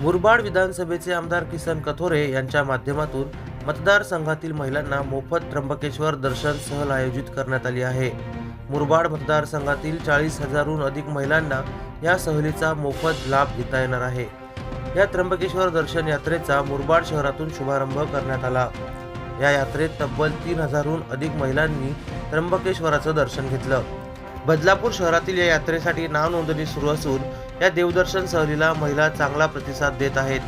मुरबाड विधानसभेचे आमदार किसन कथोरे यांच्या माध्यमातून मतदारसंघातील महिलांना मोफत त्र्यंबकेश्वर दर्शन सहल आयोजित करण्यात आली आहे. मुरबाड मतदारसंघातील चाळीस हजारहून अधिक महिलांना या सहलीचा मोफत लाभ घेता येणार आहे. या त्र्यंबकेश्वर दर्शन यात्रेचा मुरबाड शहरातून शुभारंभ करण्यात आला. या यात्रेत तब्बल तीन हजारहून अधिक महिलांनी त्र्यंबकेश्वराचं दर्शन घेतलं. बदलापूर शहरातील या यात्रेसाठी नाव नोंदणी सुरू असून या देवदर्शन सहलीला महिला चांगला प्रतिसाद देत आहेत.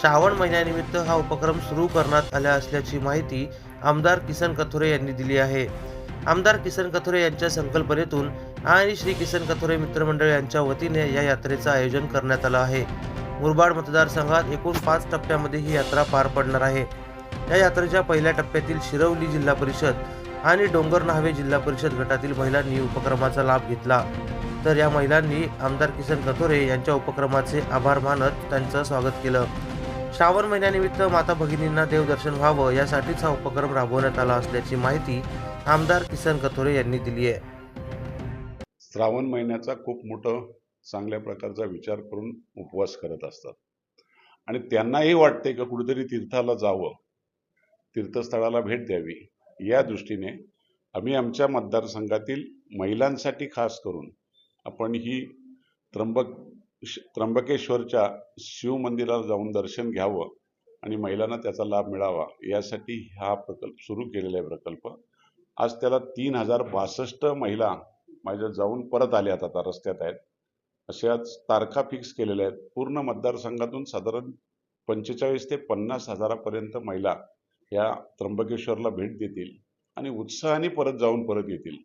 श्रावण महिन्यानिमित्त हा उपक्रम सुरू करण्यात आला असल्याची माहिती आमदार किसन कथोरे यांनी दिली आहे. आमदार किसन कथोरे यांच्या संकल्पनेतून आणि श्री किसन कथोरे मित्रमंडळ यांच्या वतीने या यात्रेचं आयोजन करण्यात आलं आहे. मुरबाड मतदारसंघात एकूण पाच टप्प्यामध्ये ही यात्रा पार पडणार आहे. या यात्रेच्या पहिल्या टप्प्यातील शिरवली जिल्हा परिषद आणि डोंगर नहावे जिल्हा परिषद गटातील महिलांनी उपक्रमाचा लाभ घेतला. तर या महिलांनी आमदार किसन कथोरे यांच्या उपक्रमाचे आभार मानत त्यांचं स्वागत केलं. श्रावण महिन्यानिमित्त माता भगिनींना देवदर्शन व्हावं यासाठीच हा उपक्रम राबवण्यात आला असल्याची माहिती आमदार किसन कथोरे यांनी दिली आहे. श्रावण महिन्याचा खूप मोठं चांगल्या प्रकारचा विचार करून उपवास करत असतात. आणि त्यांनाही वाटते का कुठेतरी तीर्थाला जावं. तीर्थस्थळाला भेट द्यावी. या दृष्टीने आम्ही आमच्या मतदारसंघातील महिलांसाठी खास करून आपण ही त्र्यंबक त्र्यंबकेश्वरच्या शिवमंदिराला जाऊन दर्शन घ्यावं आणि महिलांना त्याचा लाभ मिळावा यासाठी हा प्रकल्प सुरू केलेला आहे प्रकल्प. आज त्याला तीन हजार बासष्ट महिला माझ्या जाऊन परत आल्यात आता रस्त्यात आहेत. अशा तारखा फिक्स केलेल्या आहेत. पूर्ण मतदारसंघातून साधारण पंचेचाळीस ते पन्नास हजारापर्यंत महिला या त्र्यंबकेश्वरला भेट देतील आणि उत्साहाने परत जाऊन परत येतील.